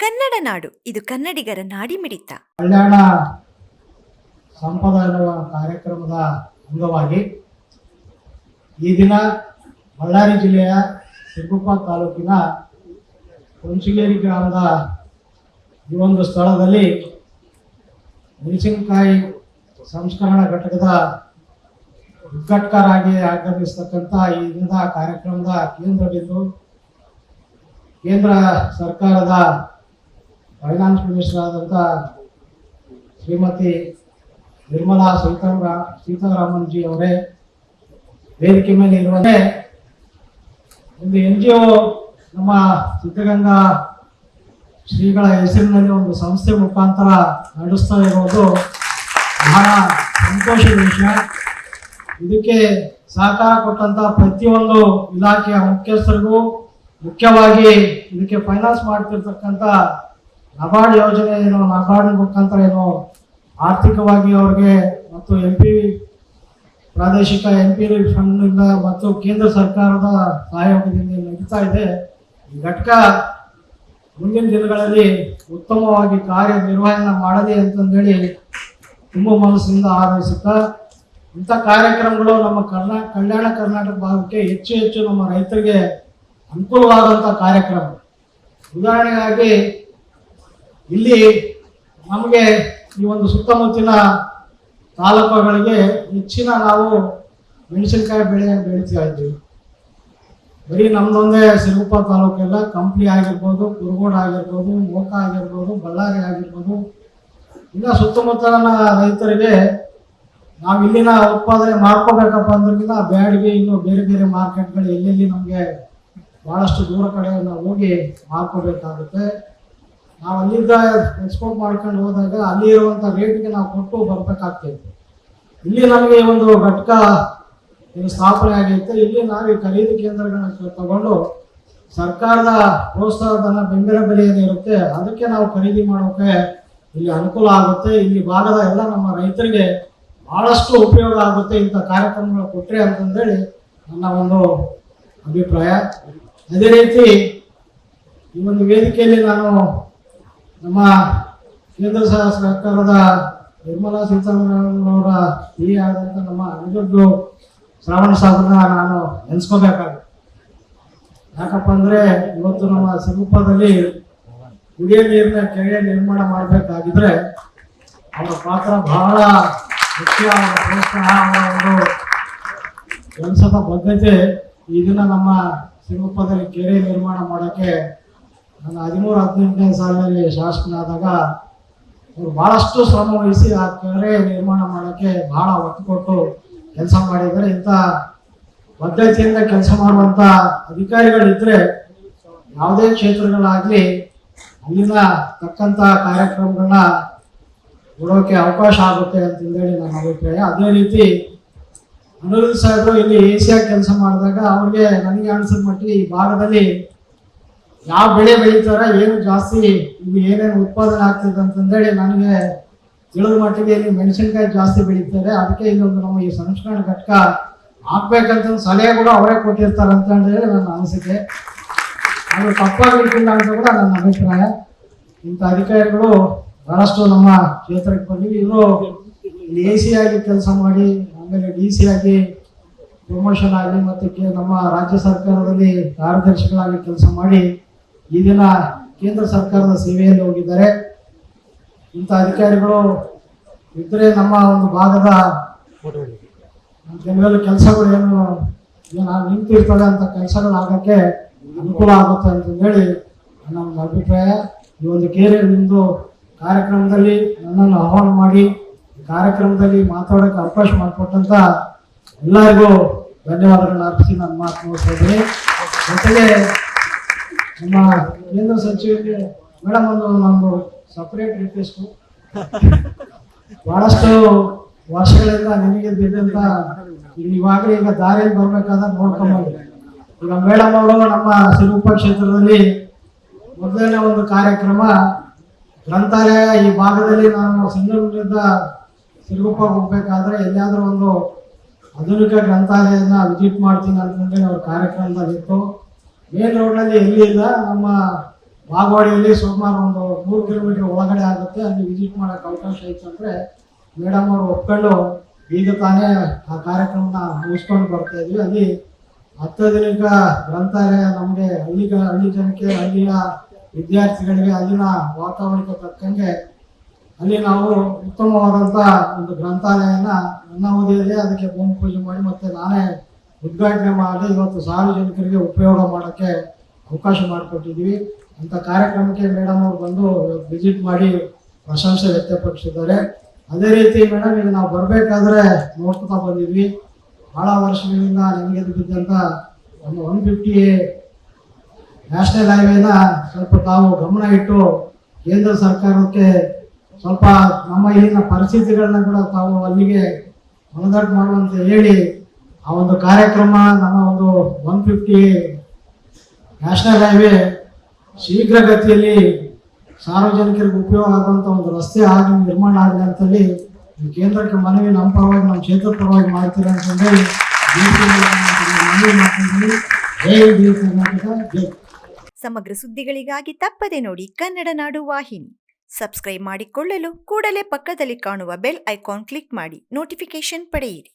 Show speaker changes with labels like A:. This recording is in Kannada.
A: ಕನ್ನಡ ನಾಡು, ಇದು ಕನ್ನಡಿಗರ ನಾಡಿಮಿಡಿತ.
B: ಕಲ್ಯಾಣ ಸಂಪದ ಎನ್ನುವ ಕಾರ್ಯಕ್ರಮದ ಅಂಗವಾಗಿ ಈ ದಿನ ಬಳ್ಳಾರಿ ಜಿಲ್ಲೆಯ ಸಿಗುಪ್ಪ ತಾಲೂಕಿನ ಹುಣಸಿಗೇರಿ ಗ್ರಾಮದ ಈ ಒಂದು ಸ್ಥಳದಲ್ಲಿ ಮೆಣಸಿನಕಾಯಿ ಸಂಸ್ಕರಣಾ ಘಟಕದ ಉದ್ಘಾಟಕರಾಗಿ ಆಗಮಿಸ್ತಕ್ಕಂಥ ಈ ದಿನದ ಕಾರ್ಯಕ್ರಮದ ಕೇಂದ್ರ ಬಿಂದು ಕೇಂದ್ರ ಸರ್ಕಾರದ ಫೈನಾನ್ಸ್ ಮಿನಿಸ್ಟರ್ ಆದಂಥ ಶ್ರೀಮತಿ ನಿರ್ಮಲಾ ಸೀತಾರಾಮ, ಸೀತಾರಾಮನ್ ಜಿ ಅವರೇ ವೇದಿಕೆ ಮೇಲೆ ಇರುವಂತೆ ಒಂದು ಎನ್ ಜಿ ಒ ನಮ್ಮ ಸಿದ್ಧಗಂಗಾ ಶ್ರೀಗಳ ಹೆಸರಿನಲ್ಲಿ ಒಂದು ಸಂಸ್ಥೆ ಮುಖಾಂತರ ನಡೆಸ್ತಾ ಇರೋದು ಬಹಳ ಸಂತೋಷದ ವಿಷಯ. ಇದಕ್ಕೆ ಸಹಕಾರ ಕೊಟ್ಟಂತ ಪ್ರತಿಯೊಂದು ಇಲಾಖೆಯ ಮುಖ್ಯಸ್ಥರಿಗೂ ಮುಖ್ಯವಾಗಿ ಇದಕ್ಕೆ ಫೈನಾನ್ಸ್ ಮಾಡ್ತಿರ್ತಕ್ಕಂಥ ನಬಾರ್ಡ್ ಯೋಜನೆ ಏನು ನಬಾರ್ಡ್ ಮುಖಾಂತರ ಏನು ಆರ್ಥಿಕವಾಗಿ ಅವ್ರಿಗೆ ಮತ್ತು ಎಂ ಪಿ ಪ್ರಾದೇಶಿಕ ಎಂ ಪಿ ಫಂಡ್ನಿಂದ ಮತ್ತು ಕೇಂದ್ರ ಸರ್ಕಾರದ ಸಹಯೋಗದಿಂದ ನಡೀತಾ ಇದೆ, ಈ ಘಟಕ ಮುಂದಿನ ದಿನಗಳಲ್ಲಿ ಉತ್ತಮವಾಗಿ ಕಾರ್ಯನಿರ್ವಹಣೆ ಮಾಡಲಿ ಅಂತಂದೇಳಿ ತುಂಬ ಮನಸ್ಸಿನಿಂದ ಆರೈಸುತ್ತಾ ಇಂಥ ಕಾರ್ಯಕ್ರಮಗಳು ನಮ್ಮ ಕರ್ನಾ, ಕಲ್ಯಾಣ ಕರ್ನಾಟಕ ಭಾಗಕ್ಕೆ ಹೆಚ್ಚು ಹೆಚ್ಚು ನಮ್ಮ ರೈತರಿಗೆ ಅನುಕೂಲವಾದಂಥ ಕಾರ್ಯಕ್ರಮ. ಉದಾಹರಣೆಗಾಗಿ ಇಲ್ಲಿ ನಮಗೆ ಈ ಒಂದು ಸುತ್ತಮುತ್ತಲಿನ ತಾಲೂಕುಗಳಿಗೆ ಹೆಚ್ಚಿನ ನಾವು ಮೆಣಸಿನಕಾಯಿ ಬೆಳೆ ಬೆಳೀತಾ ಇದ್ದೀವಿ. ಬರೀ ನಮ್ಮದೊಂದೇ ಸಿರುಗುಪ್ಪ ತಾಲೂಕೆಲ್ಲ, ಕಂಪ್ಲಿ ಆಗಿರ್ಬೋದು, ಕುರುಗೋಡು ಆಗಿರ್ಬೋದು, ಮೋಕ ಆಗಿರ್ಬೋದು, ಬಳ್ಳಾರಿ ಆಗಿರ್ಬೋದು. ಇನ್ನು ಸುತ್ತಮುತ್ತಲಿನ ರೈತರಿಗೆ ನಾವು ಇಲ್ಲಿನ ಉತ್ಪಾದನೆ ಮಾಡ್ಕೋಬೇಕಪ್ಪ ಆ ಬ್ಯಾಡಿಗೆ ಇನ್ನು ಬೇರೆ ಬೇರೆ ಮಾರ್ಕೆಟ್ಗಳು ಎಲ್ಲೆಲ್ಲಿ ನಮಗೆ ಭಾಳಷ್ಟು ದೂರ ಕಡೆ ನಾವು ಹೋಗಿ ಮಾರ್ಕೋಬೇಕಾಗುತ್ತೆ. ನಾವು ಅಲ್ಲಿಂದ ಎಕ್ಸ್ಪೋರ್ಟ್ ಮಾಡ್ಕೊಂಡು ಹೋದಾಗ ಅಲ್ಲಿ ಇರುವಂಥ ರೇಟ್ಗೆ ನಾವು ಕೊಟ್ಟು ಬರ್ಬೇಕಾಗ್ತೈತೆ ಇಲ್ಲಿ ನಮಗೆ ಒಂದು ಘಟಕ ಸ್ಥಾಪನೆ ಆಗೈತೆ ಇಲ್ಲಿ ನಾವು ಖರೀದಿ ಕೇಂದ್ರಗಳನ್ನ ತಗೊಂಡು ಸರ್ಕಾರದ ಪ್ರೋತ್ಸಾಹಧನ ಬೆಂಬಲ ಬೆಲೆ ಏನಿರುತ್ತೆ ಅದಕ್ಕೆ ನಾವು ಖರೀದಿ ಮಾಡೋಕೆ ಇಲ್ಲಿ ಅನುಕೂಲ ಆಗುತ್ತೆ. ಇಲ್ಲಿ ಭಾಗದ ಎಲ್ಲ ನಮ್ಮ ರೈತರಿಗೆ ಬಹಳಷ್ಟು ಉಪಯೋಗ ಆಗುತ್ತೆ ಇಂಥ ಕಾರ್ಯಕ್ರಮಗಳು ಕೊಟ್ಟರೆ ಅಂತಂದೇಳಿ ನನ್ನ ಒಂದು ಅಭಿಪ್ರಾಯ. ಅದೇ ರೀತಿ ಈ ಒಂದು ವೇದಿಕೆಯಲ್ಲಿ ನಾನು ನಮ್ಮ ಕೇಂದ್ರ ಸರ್ಕಾರದ ನಿರ್ಮಲಾ ಸೀತಾರಾಮನ್ ಅವರ ಈ ಆದಂಥ ನಮ್ಮ ಅನಿರುದ್ದು ಶ್ರಾವಣ ಸಾಧನ ನಾನು ನೆನೆಸ್ಕೋಬೇಕಾಗುತ್ತೆ ಯಾಕಪ್ಪ ಅಂದ್ರೆ ಇವತ್ತು ನಮ್ಮ ಸಮೀಪದಲ್ಲಿ ಕುಡಿಯ ನೀರಿನ ಕೆರೆ ನಿರ್ಮಾಣ ಮಾಡಬೇಕಾಗಿದ್ರೆ ಅವರ ಪಾತ್ರ ಬಹಳ ಮುಖ್ಯ ಒಂದು ಕೆಲಸದ ಬದ್ಧತೆ ಈ ದಿನ ನಮ್ಮ ಸಮೀಪದಲ್ಲಿ ಕೆರೆ ನಿರ್ಮಾಣ ಮಾಡೋಕ್ಕೆ ನಾನು ಹದಿಮೂರು, ಹದಿನೆಂಟನೇ ಸಾಲಿನಲ್ಲಿ ಶಾಸಕನಾದಾಗ ಅವರು ಬಹಳಷ್ಟು ಶ್ರಮ ವಹಿಸಿ ಆ ಕೆರೆ ನಿರ್ಮಾಣ ಮಾಡೋಕ್ಕೆ ಬಹಳ ಒತ್ತು ಕೊಟ್ಟು ಕೆಲಸ ಮಾಡಿದ್ದಾರೆ. ಇಂಥ ಪದ್ಧತಿಯಿಂದ ಕೆಲಸ ಮಾಡುವಂಥ ಅಧಿಕಾರಿಗಳಿದ್ರೆ ಯಾವುದೇ ಕ್ಷೇತ್ರಗಳಾಗಲಿ ಅಲ್ಲಿನ ತಕ್ಕಂಥ ಕಾರ್ಯಕ್ರಮಗಳನ್ನ ಕೊಡೋಕೆ ಅವಕಾಶ ಆಗುತ್ತೆ ಅಂತಂದೇಳಿ ನನ್ನ ಅಭಿಪ್ರಾಯ. ಅದೇ ರೀತಿ ಅನಿರುದ್ಧ ಸಾಹೇಬರು ಇಲ್ಲಿ ಏಸಿಯಾಗಿ ಕೆಲಸ ಮಾಡಿದಾಗ ಅವ್ರಿಗೆ ನನಗೆ ಅನಿಸಿದ ಮಟ್ಟಿಗೆ ಈ ಭಾಗದಲ್ಲಿ ಯಾವ ಬೆಳೆ ಬೆಳೀತಾರ, ಏನು ಜಾಸ್ತಿ ಇಲ್ಲಿ ಏನೇನು ಉತ್ಪಾದನೆ ಆಗ್ತದೆ ಅಂತಂದೇಳಿ ನನಗೆ ತಿಳಿದ ಮಟ್ಟಿಗೆ ಇಲ್ಲಿ ಮೆಣಸಿನ್ಕಾಯಿ ಜಾಸ್ತಿ ಬೆಳೀತಾರೆ. ಅದಕ್ಕೆ ಇನ್ನೊಂದು ನಮ್ಮ ಈ ಸಂಸ್ಕರಣ ಘಟಕ ಹಾಕ್ಬೇಕಂತ ಸಲಹೆ ಕೂಡ ಅವರೇ ಕೊಟ್ಟಿರ್ತಾರೆ ಅಂತ ಹೇಳಿ ನನ್ನ ಅನಿಸಿಕೆ. ಅದು ತಪ್ಪಾಗಿರ್ತಿಲ್ಲ ಅಂತ ಕೂಡ ನನ್ನ ಅಭಿಪ್ರಾಯ. ಇಂಥ ಅಧಿಕಾರಿಗಳು ಬಹಳಷ್ಟು ನಮ್ಮ ಕ್ಷೇತ್ರಕ್ಕೆ ಬಂದಿವಿ. ಇವರು ಎ ಸಿ ಆಗಿ ಕೆಲಸ ಮಾಡಿ, ಆಮೇಲೆ ಡಿ ಸಿ ಆಗಿ ಪ್ರಮೋಷನ್ ಆಗಿ ಮತ್ತು ನಮ್ಮ ರಾಜ್ಯ ಸರ್ಕಾರದಲ್ಲಿ ಕಾರ್ಯದರ್ಶಿಗಳಾಗಿ ಕೆಲಸ ಮಾಡಿ ಈ ದಿನ ಕೇಂದ್ರ ಸರ್ಕಾರದ ಸೇವೆಯಲ್ಲಿ ಹೋಗಿದ್ದಾರೆ. ಇಂಥ ಅಧಿಕಾರಿಗಳು ಇದ್ದರೆ ನಮ್ಮ ಒಂದು ಭಾಗದ ಜನರಲ್ಲಿ ಕೆಲಸಗಳು ಏನು ಏನು ನಿಂತಿರ್ತವೆ ಅಂತ ಕೆಲಸಗಳು ಆಗಕ್ಕೆ ಅನುಕೂಲ ಆಗುತ್ತೆ ಅಂತ ಹೇಳಿ ನನ್ನ ಒಂದು ಅಭಿಪ್ರಾಯ. ಈ ಒಂದು ಕೇರಿ ನಿಮ್ಮದು ಕಾರ್ಯಕ್ರಮದಲ್ಲಿ ನನ್ನನ್ನು ಆಹ್ವಾನ ಮಾಡಿ ಕಾರ್ಯಕ್ರಮದಲ್ಲಿ ಮಾತಾಡೋಕ್ಕೆ ಅವಕಾಶ ಮಾಡಿಕೊಟ್ಟಂತ ಎಲ್ಲರಿಗೂ ಧನ್ಯವಾದಗಳನ್ನ ಅರ್ಪಿಸಿ ನಾನು ಮಾತು ಮುಗಿಸ್ತಾ ಇದ್ದೀನಿ. ಜೊತೆಗೆ ನಮ್ಮ ಕೇಂದ್ರ ಸಚಿವರಿಗೆ ಮೇಡಮ್ ಒಂದು ನಮ್ಮದು ಸಪರೇಟ್ ರಿಕ್ವೆಸ್ಟು ಬಹಳಷ್ಟು ವರ್ಷಗಳಿಂದ ನಿಮಗೆ ಬಿದ್ದಂತ ಇವಾಗಲೇ ಈಗ ದಾರಿಯಲ್ಲಿ ಬರ್ಬೇಕಾದ್ರೆ ನೋಡ್ಕೊಂಬಂದು. ಈಗ ಮೇಡಮ್ ಅವರು ನಮ್ಮ ಸಿರುಪ ಕ್ಷೇತ್ರದಲ್ಲಿ ಮೊದಲನೇ ಒಂದು ಕಾರ್ಯಕ್ರಮ ಗ್ರಂಥಾಲಯ ಈ ಭಾಗದಲ್ಲಿ ನಾನು ಸಿಂಧೂರಿನಿಂದ ಸಿರುಪ ಹೋಗ್ಬೇಕಾದ್ರೆ ಎಲ್ಲಿಯಾದ್ರೂ ಒಂದು ಆಧುನಿಕ ಗ್ರಂಥಾಲಯನ ವಿಸಿಟ್ ಮಾಡ್ತೀನಿ ಅಂತಂದೇಳಿ ಅವ್ರ ಕಾರ್ಯಕ್ರಮದಲ್ಲಿ ಇತ್ತು. ಮೇನ್ ರೋಡ್ನಲ್ಲಿ ಎಲ್ಲಿ ಇಲ್ಲ, ನಮ್ಮ ಬಾಗವಾಡಿಯಲ್ಲಿ ಸುಮಾರು ಒಂದು ಮೂರು ಕಿಲೋಮೀಟರ್ ಒಳಗಡೆ ಆಗುತ್ತೆ. ಅಲ್ಲಿ ವಿಸಿಟ್ ಮಾಡೋಕೆ ಅವಕಾಶ ಐತೆ ಅಂದರೆ ಮೇಡಮ್ ಅವರು ಒಪ್ಕೊಂಡು ಈಗ ತಾನೇ ಆ ಕಾರ್ಯಕ್ರಮನ ಮುಗಿಸ್ಕೊಂಡು ಬರ್ತಾ ಇದ್ವಿ. ಅಲ್ಲಿ ಅತ್ಯಾಧುನಿಕ ಗ್ರಂಥಾಲಯ ನಮಗೆ ಹಳ್ಳಿ ಹಳ್ಳಿ ಜನಕ್ಕೆ ಅಲ್ಲಿನ ವಿದ್ಯಾರ್ಥಿಗಳಿಗೆ ಅಲ್ಲಿನ ವಾತಾವರಣಕ್ಕೆ ತಕ್ಕಂಗೆ ಅಲ್ಲಿ ನಾವು ಉತ್ತಮವಾದಂಥ ಒಂದು ಗ್ರಂಥಾಲಯನ ನನ್ನ ಅವಧಿಯಲ್ಲಿ ಅದಕ್ಕೆ ಭೂಮಿ ಪೂಜೆ ಮಾಡಿ ಮತ್ತೆ ನಾನೇ ಉದ್ಘಾಟನೆ ಮಾಡಿ ಇವತ್ತು ಸಾರ್ವಜನಿಕರಿಗೆ ಉಪಯೋಗ ಮಾಡೋಕ್ಕೆ ಅವಕಾಶ ಮಾಡಿಕೊಟ್ಟಿದ್ದೀವಿ. ಅಂಥ ಕಾರ್ಯಕ್ರಮಕ್ಕೆ ಮೇಡಮ್ ಅವರು ಬಂದು ವಿಸಿಟ್ ಮಾಡಿ ಪ್ರಶಂಸೆ ವ್ಯಕ್ತಪಡಿಸಿದ್ದಾರೆ. ಅದೇ ರೀತಿ ಮೇಡಮ್ ಈಗ ನಾವು ಬರಬೇಕಾದ್ರೆ ನೋಡ್ತಾ ಬಂದಿದ್ವಿ. ಬಹಳ ವರ್ಷಗಳಿಂದ ನಿಮಗೆ ಬಿದ್ದಂಥ ಒಂದು ಒನ್ ಫಿಫ್ಟಿ ನ್ಯಾಷನಲ್ ಹೈವೇನ ಸ್ವಲ್ಪ ತಾವು ಗಮನ ಇಟ್ಟು ಕೇಂದ್ರ ಸರ್ಕಾರಕ್ಕೆ ಸ್ವಲ್ಪ ನಮ್ಮ ಇಲ್ಲಿನ ಪರಿಸ್ಥಿತಿಗಳನ್ನ ಕೂಡ ತಾವು ಅಲ್ಲಿಗೆ ಮನದಟ್ಟು ಮಾಡುವಂತ ಹೇಳಿ ಆ ಒಂದು ಕಾರ್ಯಕ್ರಮ ನಮ್ಮ ಒಂದು ಒನ್ ಫಿಫ್ಟಿ ನ್ಯಾಷನಲ್ ಹೈವೇ ಶೀಘ್ರಗತಿಯಲ್ಲಿ ಸಾರ್ವಜನಿಕರಿಗೆ ಉಪಯೋಗ ಆಗುವಂಥ ಒಂದು ರಸ್ತೆ ಆಗಿ ನಿರ್ಮಾಣ ಆಗಲಿ ಅಂತೇಳಿ ಕೇಂದ್ರಕ್ಕೆ ಮನವಿ, ನಮ್ಮ ಪರವಾಗಿ, ನಮ್ಮ ಕ್ಷೇತ್ರದ ಪರವಾಗಿ ಮಾಡ್ತೀರಾ ಜೈ
A: ಸಮಗ್ರ ಸುದ್ದಿಗಳಿಗಾಗಿ ತಪ್ಪದೆ ನೋಡಿ ಕನ್ನಡ ನಾಡು ವಾಹಿನಿ. ಸಬ್ಸ್ಕ್ರೈಬ್ ಮಾಡಿಕೊಳ್ಳಲು ಕೂಡಲೇ ಪಕ್ಕದಲ್ಲಿ ಕಾಣುವ ಬೆಲ್ ಐಕಾನ್ ಕ್ಲಿಕ್ ಮಾಡಿ ನೋಟಿಫಿಕೇಶನ್ ಪಡೆಯಿರಿ.